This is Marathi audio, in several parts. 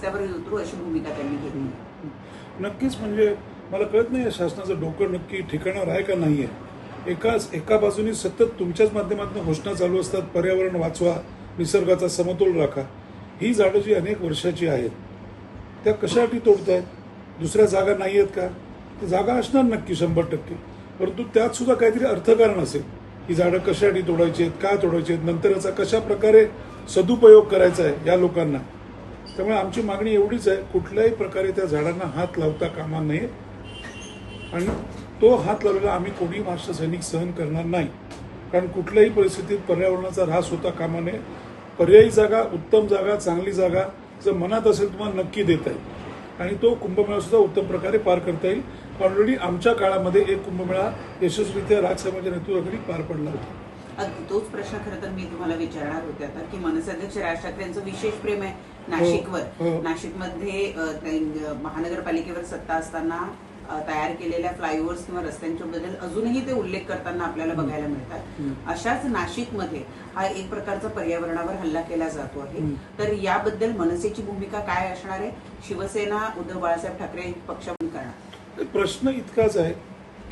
रस्त्यावर उतरू अशी भूमिका त्यांनी घेतली. नक्कीच म्हणजे मला कळत नाही शासनाचं डोकं नक्की ठिकाणावर आहे का नाही आहे एकाच एका बाजूनी सतत तुमच्याच माध्यमातून घोषणा चालू असतात पर्यावरण वाचवा निसर्गाचा समतोल राखा. ही झाडं जी अनेक वर्षाची आहेत त्या कशासाठी तोडतायत? दुसऱ्या जागा नाही आहेत का? ती जागा असणार नक्की शंभर टक्के. परंतु त्यात सुद्धा काहीतरी अर्थकारण असेल. ही झाडं कशासाठी तोडायची आहेत का तोडायची आहेत नंतर याचा कशा प्रकारे सदुपयोग करायचा आहे या लोकांना? त्यामुळे आमची मागणी एवढीच आहे कुठल्याही प्रकारे त्या झाडांना हात लावता कामा नये. आणि तो हात लावलेला आम्ही कोणीही महाराष्ट्र सैनिक सहन करणार नाही. कारण कुठल्याही परिस्थितीत पर्यावरणाचा ऱ्हास होता कामा नये. पर्यायी जागा उत्तम जागा चांगली जागा जर मनात असेल तुम्हाला नक्की देता येईल. आणि तो कुंभमेळा सुद्धा उत्तम प्रकारे पार करता येईल. ऑलरेडी आमच्या काळामध्ये एक कुंभमेळा यशस्वीरित्या राजसाहेबांच्या नेतृत्वाखाली पार पडला होता. तोच प्रश्न खरं तर मी तुम्हाला विचारणार होते आता की मनसे अध्यक्ष राज ठाकरे यांचं विशेष प्रेम आहे नाशिकवर. हो. नाशिकमध्ये अ, त्या- महानगरपालिकेवर सत्ता असताना तयार केलेल्या फ्लायओव्हर्स किंवा रस्त्यांच्या बद्दल अजूनही ते उल्लेख करताना आपल्याला बघायला मिळतात. अशाच नाशिकमध्ये हा एक प्रकारचा पर्यावरणावर हल्ला केला जातो आहे. तर याबद्दल मनसेची भूमिका काय असणार आहे? शिवसेना उद्धव बाळासाहेब ठाकरे पक्ष करणार. प्रश्न इतकाच आहे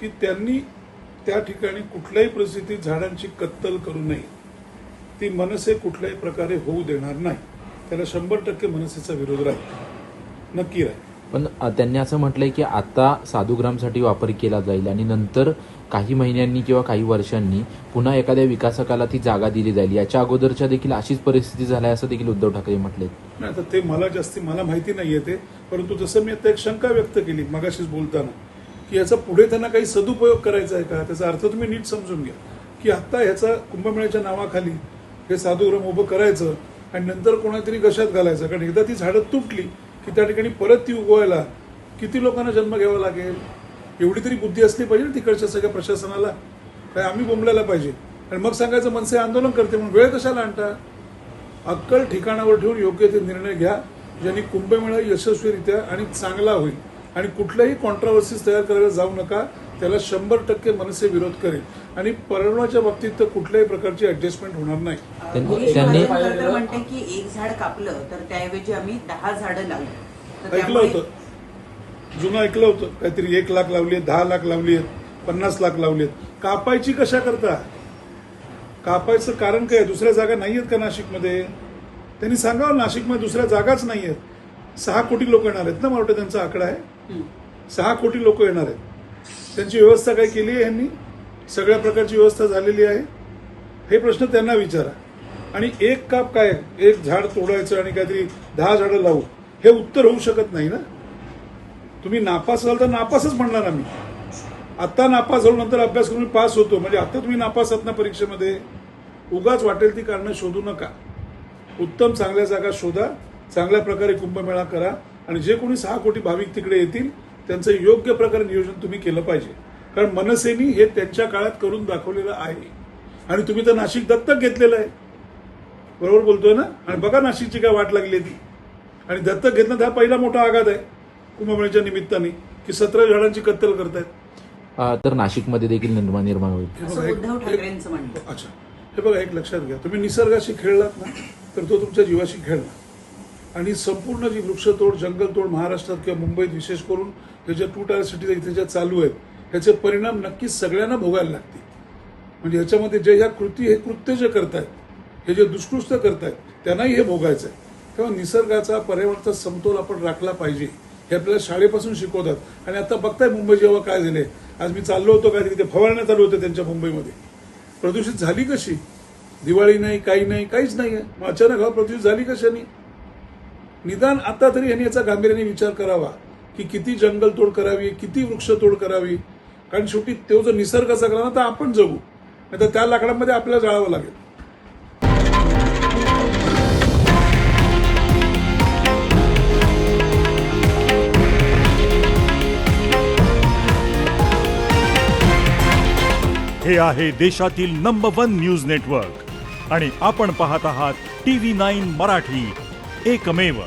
की त्यांनी त्या ठिकाणी कुठल्याही परिस्थितीत झाडांची कत्तल करू नये. ती मनसे कुठल्याही प्रकारे होऊ देणार नाही. त्याला शंभर टक्के मनसेचा विरोध राहील. नक्की राहील. पण त्यांनी असं म्हटलंय की आता साधुग्रामसाठी वापर केला जाईल आणि नंतर काही महिन्यांनी किंवा काही वर्षांनी पुन्हा एखाद्या विकासकाला ती जागा दिली जाईल. याच्या अगोदरच्या देखील अशीच परिस्थिती झाली असं देखील उद्धव ठाकरे म्हटले आता ते मला जास्ती मला माहिती नाही येते परंतु जसं मी आता एक शंका व्यक्त केली मगाशीच बोलताना की याचा पुढे त्यांना काही सदुपयोग करायचा आहे का? त्याचा अर्थ तुम्ही नीट समजून घ्या. की आत्ता ह्याचा कुंभमेळ्याच्या नावाखाली हे साधुग्रम उभं करायचं आणि नंतर कोणातरी कशात घालायचं. कारण एकदा ती झाडं तुटली की त्या ठिकाणी परत ती उगवायला किती लोकांना जन्म घ्यावा लागेल? एवढी तरी बुद्धी असली पाहिजे ना तिकडच्या सगळ्या प्रशासनाला. काय आम्ही बोंबलायला पाहिजे? आणि मग सांगायचं मनसे आंदोलन करते म्हणून वेळ कशाला आणता? अक्कल ठिकाणावर ठेवून योग्य ते निर्णय घ्या ज्यांनी कुंभमेळा यशस्वीरित्या आणि चांगला होईल. आणि कुठल्याही कॉन्ट्रावर्सीज तयार करायला जाऊ नका. त्याला शंभर टक्के मनसे विरोध करेल. आणि पर्यावरणाच्या बाबतीत तर कुठल्याही प्रकारची ऍडजस्टमेंट होणार नाही. त्यांनी- म्हणते की एक झाड कापलं तर त्याऐवजी आम्ही दहा झाडं लावली. तर ऐकलं त्यामुळे होतं. जुनं ऐकलं होतं. काहीतरी एक लाख लावली आहेत दहा लाख लावली आहेत पन्नास लाख लावली आहेत. कापायची कशा करता? कापायचं कारण काय? दुसऱ्या जागा नाही आहेत का नाशिकमध्ये? त्यांनी सांगावं नाशिकमध्ये दुसऱ्या जागाच नाही आहेत. सहा कोटी लोक येणार आहेत ना मला वाटतं त्यांचा आकडा आहे. सहा कोटी लोक येणार आहेत. त्यांची व्यवस्था काय केली आहे यांनी? सगळ्या प्रकारची व्यवस्था झालेली आहे. हे प्रश्न त्यांना विचारा. आणि एक काप काय? एक झाड तोडायचं आणि काहीतरी दहा झाडं लावू. हे उत्तर होऊ शकत नाही ना? तुम्ही नापास झाल तर नापासच म्हणणार आम्ही. आत्ता नापास झालो नंतर अभ्यास करून पास होतो. म्हणजे आता तुम्ही नापास आहात ना परीक्षेमध्ये? उगाच वाटेल ती कारणं शोधू नका. उत्तम चांगल्या जागा शोधा. चांगल्या प्रकारे कुंभमेळा करा. आणि जे कोणी सहा कोटी भाविक तिकडे येतील त्यांचं योग्य प्रकारे नियोजन तुम्ही केलं पाहिजे. कारण मनसेनी हे त्यांच्या काळात करून दाखवलेलं आहे. आणि तुम्ही तर नाशिक दत्तक घेतलेलं आहे. बरोबर बोलतोय ना? आणि बघा नाशिकची काय वाट लागली ती. आणि दत्तक घेतलं तर हा पहिला मोठा आघात आहे कुंभमेळ्याच्या निमित्ताने की सतरा झाडांची कत्तल करतायत. तर नाशिकमध्ये देखील निर्माण निर्माण होईल. हे. अच्छा. हे बघा एक लक्षात घ्या. तुम्ही निसर्गाशी खेळलात ना तर तो तुमच्या जीवाशी खेळला आणि संपूर्ण जी वृक्षतोड जंगलतोड महाराष्ट्रात किंवा मुंबईत विशेष करून हे ज्या टू टायर सिटीज इथे ज्या चालू आहेत ह्याचे परिणाम नक्कीच सगळ्यांना भोगायला लागतील. म्हणजे ह्याच्यामध्ये जे ह्या कृती हे कृत्य जे करतायत हे जे दुष्कृत्य करतायत त्यांनाही हे भोगायचं आहे तेव्हा निसर्गाचा पर्यावरणाचा समतोल आपण राखला पाहिजे हे आपल्याला शाळेपासून शिकवतात. आणि आता बघताय मुंबई जेव्हा काय झाले आज मी चाललो होतो काय तिथे फवारण्या चालू होते त्यांच्या मुंबईमध्ये. प्रदूषित झाली कशी? दिवाळी नाही काही नाही काहीच नाही आहे मग अचानक हवा प्रदूषित झाली कशाने? निदान आता तरी यांनी याचा गांभीर्याने विचार करावा की किती जंगलतोड करावी किती वृक्षतोड करावी. कारण शेवटी तो जर निसर्ग करा ना तर आपण जगू. नाही तर त्या लाकडामध्ये आपल्याला जाळावं लागेल. हे आहे देशातील नंबर वन न्यूज नेटवर्क आणि आपण पाहत आहात टी व्ही नाईन मराठी. एकमेव